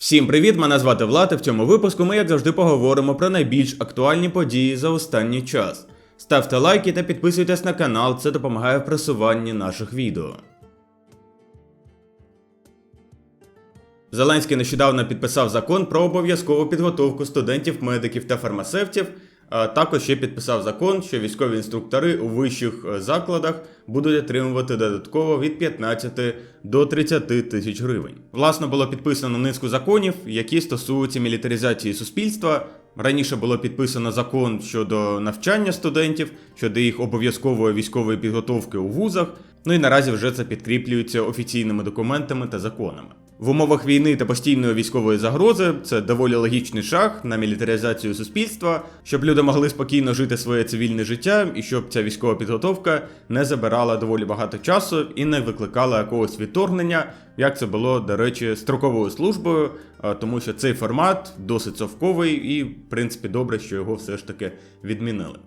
Всім привіт! Мене звати Влад. і В цьому випуску ми, як завжди, поговоримо про найбільш актуальні події за останній час. Ставте лайки та підписуйтесь на канал, це допомагає в просуванні наших відео. Зеленський нещодавно підписав закон про обов'язкову підготовку студентів, медиків та фармацевтів. Також ще підписав закон, що військові інструктори у вищих е, закладах будуть отримувати додатково від 15 до 30 тисяч гривень. Власне, було підписано низку законів, які стосуються мілітаризації суспільства. Раніше було підписано закон щодо навчання студентів, щодо їх обов'язкової військової підготовки у вузах. Ну і наразі вже це підкріплюється офіційними документами та законами. В умовах війни та постійної військової загрози це доволі логічний шаг на мілітаризацію суспільства, щоб люди могли спокійно жити своє цивільне життя і щоб ця військова підготовка не забирала доволі багато часу і не викликала якогось відторгнення, як це було, до речі, строковою службою, тому що цей формат досить совковий і, в принципі, добре, що його все ж таки відмінили.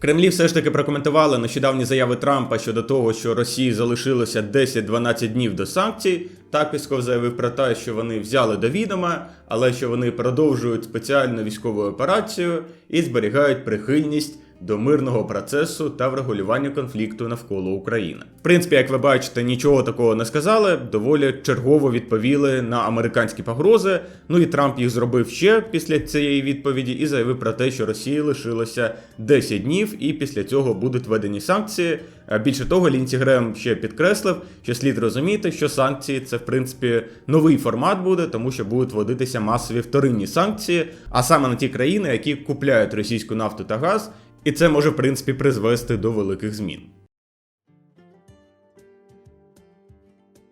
Кремлі все ж таки прокоментували нещодавні заяви Трампа щодо того, що Росії залишилося 10-12 днів до санкцій. Так Пісков заявив про те, що вони взяли до відома, але що вони продовжують спеціальну військову операцію і зберігають прихильність до мирного процесу та врегулювання конфлікту навколо України. В принципі, як ви бачите, нічого такого не сказали. Доволі чергово відповіли на американські погрози. Ну і Трамп їх зробив ще після цієї відповіді і заявив про те, що Росії лишилося 10 днів, і після цього будуть введені санкції. Більше того, Лінці Грем ще підкреслив, що слід розуміти, що санкції це в принципі новий формат буде, тому що будуть вводитися масові вторинні санкції, а саме на ті країни, які купляють російську нафту та газ, і це може в принципі призвести до великих змін.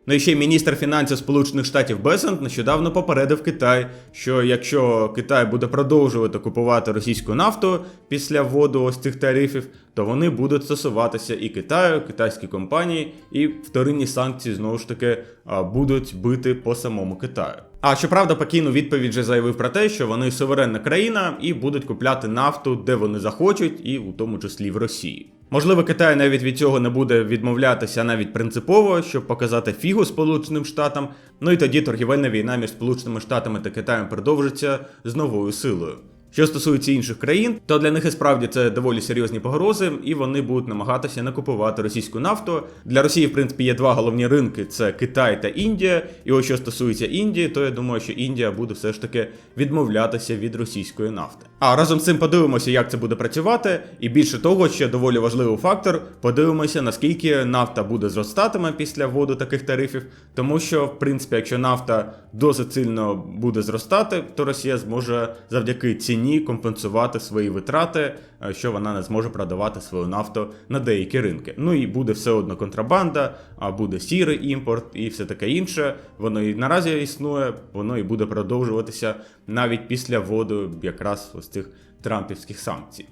Ну і ще міністр фінансів Сполучених Штатів Бесент нещодавно попередив Китай, що якщо Китай буде продовжувати купувати російську нафту після вводу ось цих тарифів, то вони будуть стосуватися і Китаю, китайські компанії, і вторинні санкції знову ж таки будуть бити по самому Китаю. А щоправда, Пекін у відповідь же заявив про те, що вони суверенна країна і будуть купляти нафту, де вони захочуть, і у тому числі в Росії. Можливо, Китай навіть від цього не буде відмовлятися навіть принципово, щоб показати фігу Сполученим Штатам. Ну і тоді торгівельна війна між Сполученими Штатами та Китаєм продовжиться з новою силою. Що стосується інших країн, то для них і справді це доволі серйозні погрози, і вони будуть намагатися не купувати російську нафту. Для Росії, в принципі, є два головні ринки: це Китай та Індія. І ось що стосується Індії, то я думаю, що Індія буде все ж таки відмовлятися від російської нафти. А разом з цим подивимося, як це буде працювати. І більше того, ще доволі важливий фактор. Подивимося, наскільки нафта буде зростатиме після вводу таких тарифів, тому що, в принципі, якщо нафта досить сильно буде зростати, то Росія зможе завдяки ціні компенсувати свої витрати, е, що вона не зможе продавати свою нафту на деякі ринки. Ну і буде все одно контрабанда, а буде сірий імпорт і все таке інше. Воно і наразі існує, воно і буде продовжуватися навіть після вводу якраз ось цих трампівських санкцій.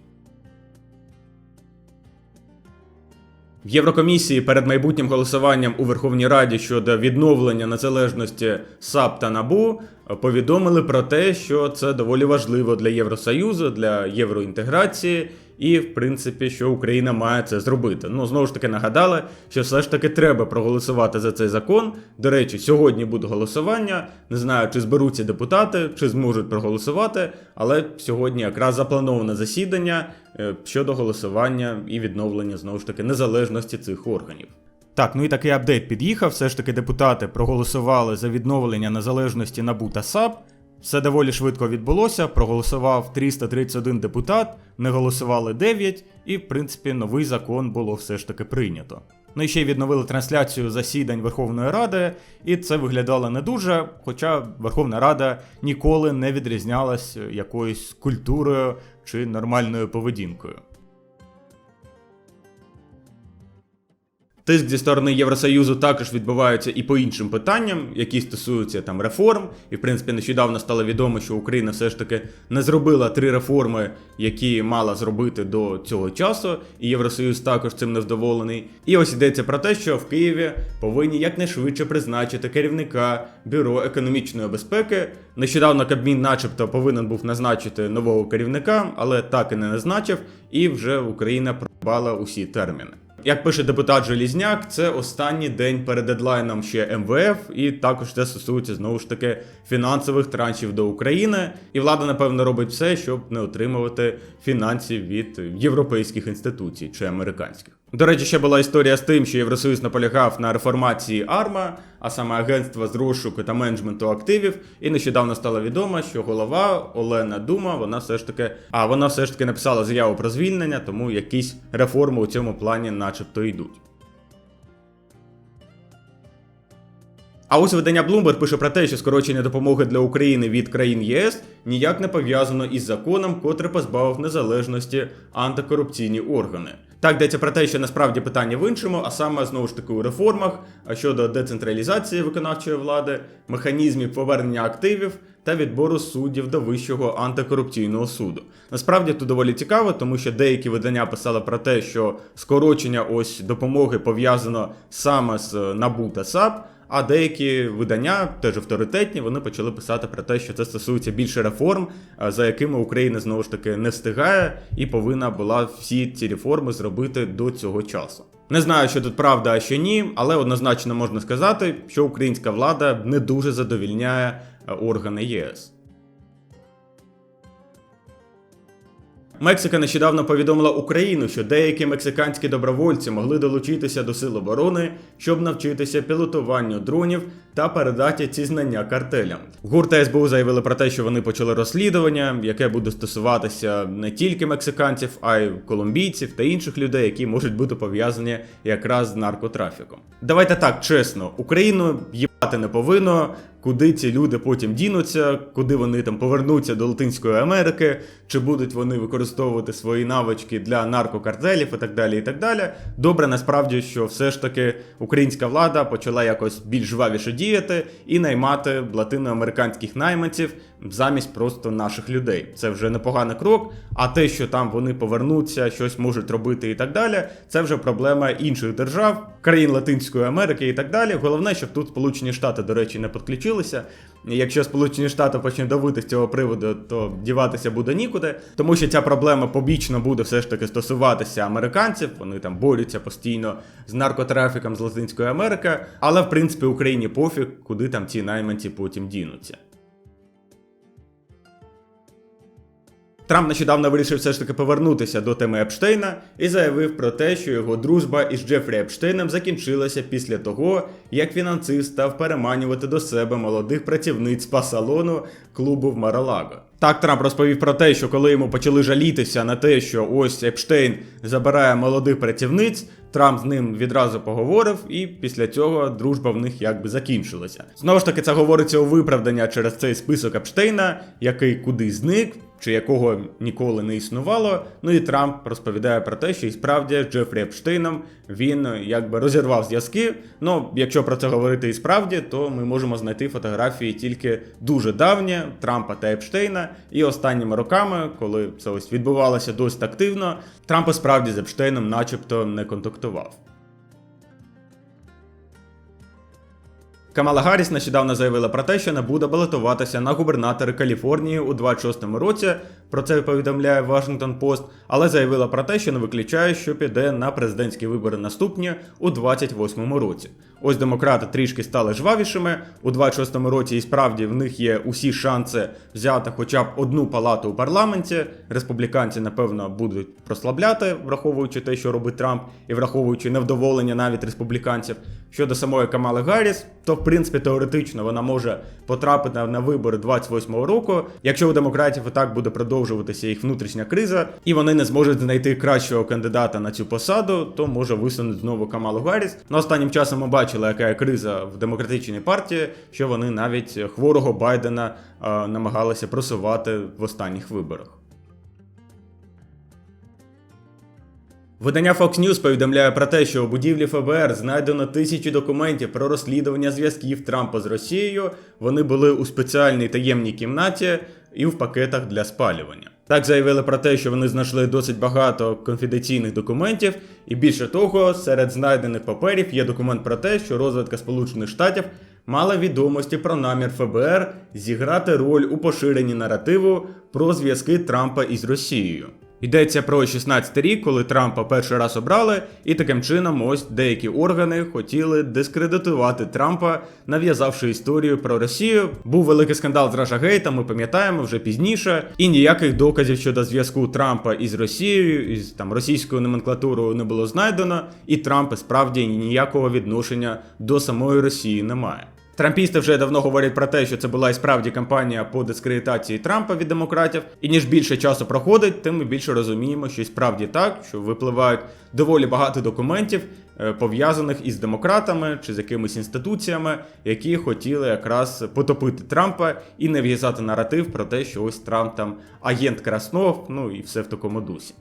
В Єврокомісії перед майбутнім голосуванням у Верховній Раді щодо відновлення незалежності САП та НАБУ повідомили про те, що це доволі важливо для Євросоюзу, для євроінтеграції, і в принципі, що Україна має це зробити. Ну знову ж таки нагадали, що все ж таки треба проголосувати за цей закон. До речі, сьогодні буде голосування. Не знаю, чи зберуться депутати, чи зможуть проголосувати, але сьогодні якраз заплановане засідання е, щодо голосування і відновлення знову ж таки незалежності цих органів. Так, ну і такий апдейт під'їхав. Все ж таки депутати проголосували за відновлення незалежності НАБУ та САП. Все доволі швидко відбулося. Проголосував 331 депутат, не голосували 9, і, в принципі, новий закон було все ж таки прийнято. Ну і ще й відновили трансляцію засідань Верховної Ради, і це виглядало не дуже, хоча Верховна Рада ніколи не відрізнялась якоюсь культурою чи нормальною поведінкою. Тиск зі сторони Євросоюзу також відбувається і по іншим питанням, які стосуються там реформ. І в принципі нещодавно стало відомо, що Україна все ж таки не зробила три реформи, які мала зробити до цього часу. І Євросоюз також цим невдоволений. І ось йдеться про те, що в Києві повинні якнайшвидше призначити керівника бюро економічної безпеки. Нещодавно Кабмін, начебто, повинен був назначити нового керівника, але так і не назначив. І вже Україна пробала усі терміни. Як пише депутат Желізняк, це останній день перед дедлайном ще МВФ, і також це стосується знову ж таки фінансових траншів до України. І влада, напевно, робить все, щоб не отримувати фінансів від європейських інституцій чи американських. До речі, ще була історія з тим, що Євросоюз наполягав на реформації АРМА, а саме агентства з розшуку та менеджменту активів. І нещодавно стало відомо, що голова Олена Дума, вона все ж таки, а вона все ж таки написала заяву про звільнення, тому якісь реформи у цьому плані, начебто, йдуть. А ось видання Bloomberg пише про те, що скорочення допомоги для України від країн ЄС ніяк не пов'язано із законом, котрий позбавив незалежності антикорупційні органи. Так йдеться про те, що насправді питання в іншому, а саме знову ж таки у реформах щодо децентралізації виконавчої влади, механізмів повернення активів та відбору суддів до Вищого антикорупційного суду. Насправді тут доволі цікаво, тому що деякі видання писали про те, що скорочення ось допомоги пов'язано саме з НАБУ та САП. А деякі видання, теж авторитетні, вони почали писати про те, що це стосується більше реформ, е, за якими Україна знову ж таки не встигає і повинна була всі ці реформи зробити до цього часу. Не знаю, що тут правда, а що ні, але однозначно можна сказати, що українська влада не дуже задовільняє е, органи ЄС. Мексика нещодавно повідомила Україну, що деякі мексиканські добровольці могли долучитися до сил оборони, щоб навчитися пілотуванню дронів та передати ці знання картелям. ГУР та СБУ заявили про те, що вони почали розслідування, яке буде стосуватися не тільки мексиканців, а й колумбійців та інших людей, які можуть бути пов'язані якраз з наркотрафіком. Давайте так чесно, Україну їбати не повинно. Куди ці люди потім дінуться, куди вони там повернуться до Латинської Америки, чи будуть вони використовувати свої навички для наркокартелів і так далі. і так далі. Добре, насправді, що все ж таки українська влада почала якось більш жвавіше діяти і наймати латиноамериканських найманців замість просто наших людей. Це вже непоганий крок. А те, що там вони повернуться, щось можуть робити і так далі, це вже проблема інших держав, країн Латинської Америки і так далі. Головне, щоб тут Сполучені Штати, до речі, не підключилися. І Якщо Сполучені Штати почнуть давити з цього приводу, то діватися буде нікуди, тому що ця проблема побічно буде все ж таки стосуватися американців. Вони там борються постійно з наркотрафіком з Латинської Америки, але в принципі Україні пофіг, куди там ці найманці потім дінуться. Трамп нещодавно вирішив все ж таки повернутися до теми Епштейна і заявив про те, що його дружба із Джефрі Епштейном закінчилася після того, як фінансист став переманювати до себе молодих працівниць спа-салону клубу в Маралаго. Так Трамп розповів про те, що коли йому почали жалітися на те, що ось Епштейн забирає молодих працівниць, Трамп з ним відразу поговорив, і після цього дружба в них якби закінчилася. Знову ж таки, це говориться у виправдання через цей список Епштейна, який кудись зник. Чи якого ніколи не існувало, ну і Трамп розповідає про те, що і справді з Джефрі Епштейном він якби розірвав зв'язки. Ну, якщо про це говорити і справді, то ми можемо знайти фотографії тільки дуже давні Трампа та Епштейна. І останніми роками, коли це ось відбувалося досить активно, Трамп справді з Епштейном, начебто, не контактував. Камала Гарріс нещодавно заявила про те, що не буде балотуватися на губернатори Каліфорнії у 26-му році. Про це повідомляє Washington Post, але заявила про те, що не виключає, що піде на президентські вибори наступні у 28-му році. Ось демократи трішки стали жвавішими. У 26-му році і справді в них є усі шанси взяти хоча б одну палату у парламенті. Республіканці, напевно, будуть прослабляти, враховуючи те, що робить Трамп, і враховуючи невдоволення навіть республіканців. Щодо самої Камали Гарріс, то в принципі теоретично вона може потрапити на вибори 28-го року, якщо у демократів і так буде продовжуватися їх внутрішня криза, і вони не зможуть знайти кращого кандидата на цю посаду, то може висунути знову Камалу Гарріс. На останнім часом ми бачили, яка є криза в демократичній партії, що вони навіть хворого Байдена е, намагалися просувати в останніх виборах. Видання Fox News повідомляє про те, що у будівлі ФБР знайдено тисячі документів про розслідування зв'язків Трампа з Росією. Вони були у спеціальній таємній кімнаті і в пакетах для спалювання. Так заявили про те, що вони знайшли досить багато конфіденційних документів, і більше того, серед знайдених паперів є документ про те, що розвідка Сполучених Штатів мала відомості про намір ФБР зіграти роль у поширенні наративу про зв'язки Трампа із Росією. Йдеться про 16 рік, коли Трампа перший раз обрали, і таким чином ось деякі органи хотіли дискредитувати Трампа, нав'язавши історію про Росію. Був великий скандал з Ражагейта, ми пам'ятаємо вже пізніше, і ніяких доказів щодо зв'язку Трампа із Росією, із там російською номенклатурою не було знайдено, і Трамп справді ніякого відношення до самої Росії не має. Трампісти вже давно говорять про те, що це була і справді кампанія по дискредитації Трампа від демократів. І ніж більше часу проходить, тим ми більше розуміємо, що і справді так, що випливають доволі багато документів, е, пов'язаних із демократами чи з якимись інституціями, які хотіли якраз потопити Трампа і не в'язати наратив про те, що ось Трамп там агент Краснов, ну і все в такому дусі.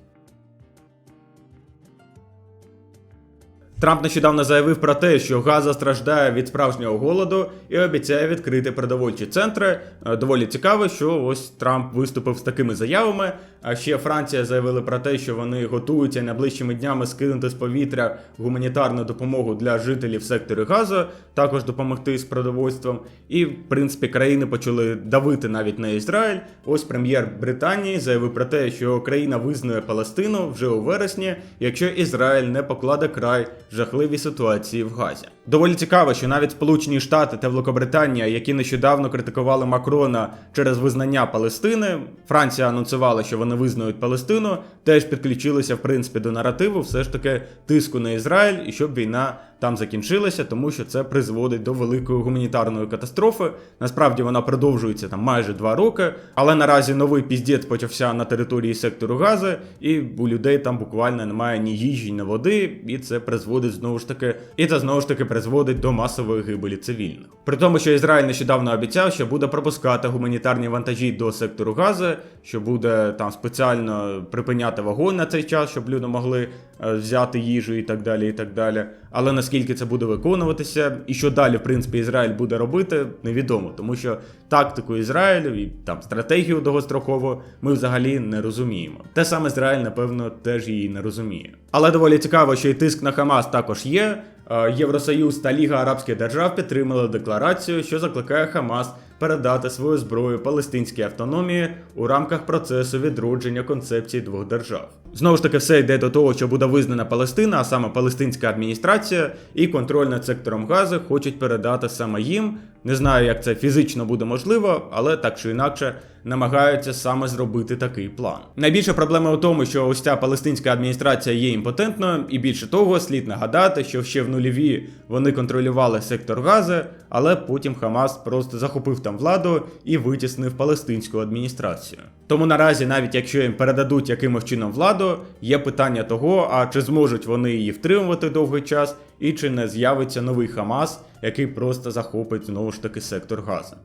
Трамп нещодавно заявив про те, що Газа страждає від справжнього голоду і обіцяє відкрити продовольчі центри. Е, Доволі цікаво, що ось Трамп виступив з такими заявами. А ще Франція заявила про те, що вони готуються найближчими днями скинути з повітря гуманітарну допомогу для жителів сектору Газу, також допомогти з продовольством. І в принципі країни почали давити навіть на Ізраїль. Ось прем'єр Британії заявив про те, що країна визнає Палестину вже у вересні, якщо Ізраїль не покладе край жахливій ситуації в Газі. Доволі цікаво, що навіть Сполучені Штати та Великобританія, які нещодавно критикували Макрона через визнання Палестини, Франція анонсувала, що вони визнають Палестину, теж підключилися в принципі до наративу, все ж таки тиску на Ізраїль і щоб війна там закінчилася, тому що це призводить до великої гуманітарної катастрофи. Насправді вона продовжується там майже два роки, але наразі новий піздець почався на території сектору Гази, і у людей там буквально немає ні їжі, ні води, і це призводить знову ж таки, і це знову ж таки призводить до масової гибелі цивільних. При тому, що Ізраїль нещодавно обіцяв, що буде пропускати гуманітарні вантажі до сектору Гази, що буде там спеціально припиняти вогонь на цей час, щоб люди могли взяти їжу і так далі. і так далі. Але наскільки це буде виконуватися, і що далі, в принципі, Ізраїль буде робити, невідомо, тому що тактику Ізраїлю і там стратегію довгостроково ми взагалі не розуміємо. Те саме Ізраїль, напевно, теж її не розуміє. Але доволі цікаво, що і тиск на Хамас також є. Е, Євросоюз та Ліга Арабських Держав підтримали декларацію, що закликає Хамас передати свою зброю палестинській автономії у рамках процесу відродження концепції двох держав. Знову ж таки, все йде до того, що буде визнана Палестина, а саме палестинська адміністрація і контроль над сектором Гази хочуть передати саме їм. Не знаю, як це фізично буде можливо, але так чи інакше намагаються саме зробити такий план. Найбільша проблема у тому, що ось ця палестинська адміністрація є імпотентною, і більше того, слід нагадати, що ще в нульові вони контролювали сектор Гази, але потім Хамас просто захопив там владу і витіснив палестинську адміністрацію. Тому наразі, навіть якщо їм передадуть якимось чином владу, є питання того, а чи зможуть вони її втримувати довгий час, і чи не з'явиться новий Хамас, який просто захопить знову ж таки сектор Гази.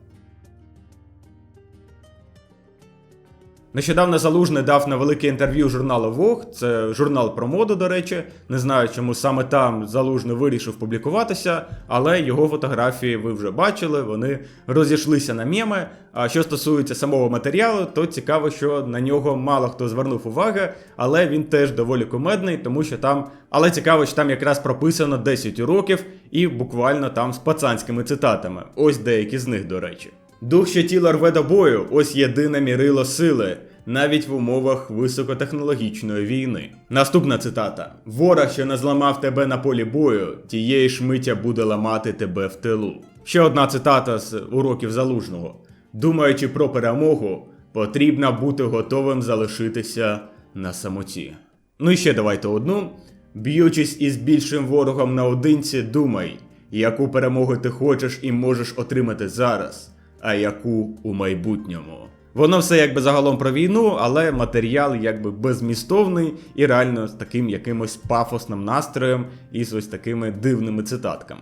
Нещодавно Залужний дав на велике інтерв'ю журналу Vogue, це журнал про моду, до речі. Не знаю, чому саме там Залужний вирішив публікуватися, але його фотографії ви вже бачили, вони розійшлися на меми. А що стосується самого матеріалу, то цікаво, що на нього мало хто звернув уваги, але він теж доволі кумедний, тому що там. Але цікаво, що там якраз прописано 10 уроків і буквально там з пацанськими цитатами. Ось деякі з них, до речі. Дух, що тіло рве до бою, ось єдине мірило сили, навіть в умовах високотехнологічної війни. Наступна цитата: Ворог, що не зламав тебе на полі бою, тієї ж миття буде ламати тебе в тилу. Ще одна цитата з уроків залужного: Думаючи про перемогу, потрібно бути готовим залишитися на самоті. Ну і ще давайте одну. Б'ючись із більшим ворогом наодинці, думай, яку перемогу ти хочеш і можеш отримати зараз а яку у майбутньому. Воно все якби загалом про війну, але матеріал якби безмістовний і реально з таким якимось пафосним настроєм і з ось такими дивними цитатками.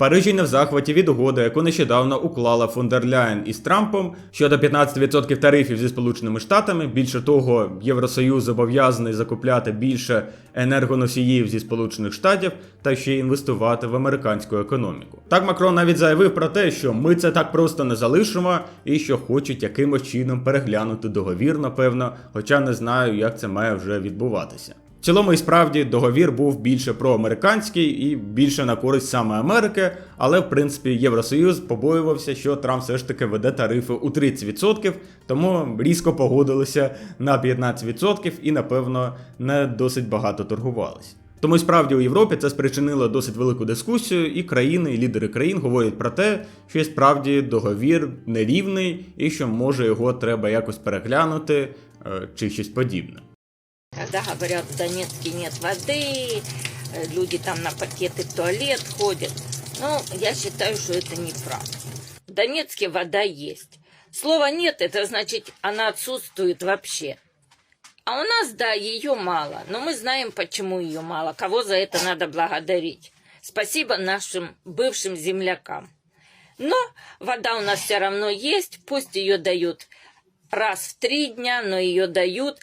Парижі не в захваті від угоди, яку нещодавно уклала фон дер Ляєн із Трампом щодо 15% тарифів зі Сполученими Штатами. Більше того, Євросоюз зобов'язаний закупляти більше енергоносіїв зі Сполучених Штатів та ще й інвестувати в американську економіку. Так Макрон навіть заявив про те, що ми це так просто не залишимо і що хочуть якимось чином переглянути договір, напевно, хоча не знаю, як це має вже відбуватися. В цілому і справді договір був більше проамериканський і більше на користь саме Америки, але в принципі Євросоюз побоювався, що Трамп все ж таки веде тарифи у 30%, тому різко погодилися на 15% і, напевно, не досить багато торгувалися. Тому справді у Європі це спричинило досить велику дискусію, і країни, і лідери країн говорять про те, що справді договір нерівний і що може його треба якось переглянути е, чи щось подібне. Когда говорят, в Донецке нет воды, э, люди там на пакеты в туалет ходят. Ну, я считаю, что это неправда. В Донецке вода есть. Слова нет, это значит, она отсутствует вообще. А у нас, да, ее мало, но мы знаем, почему ее мало, кого за это надо благодарить. Спасибо нашим бывшим землякам. Но вода у нас все равно есть, пусть ее дают раз в три дня, но ее дают.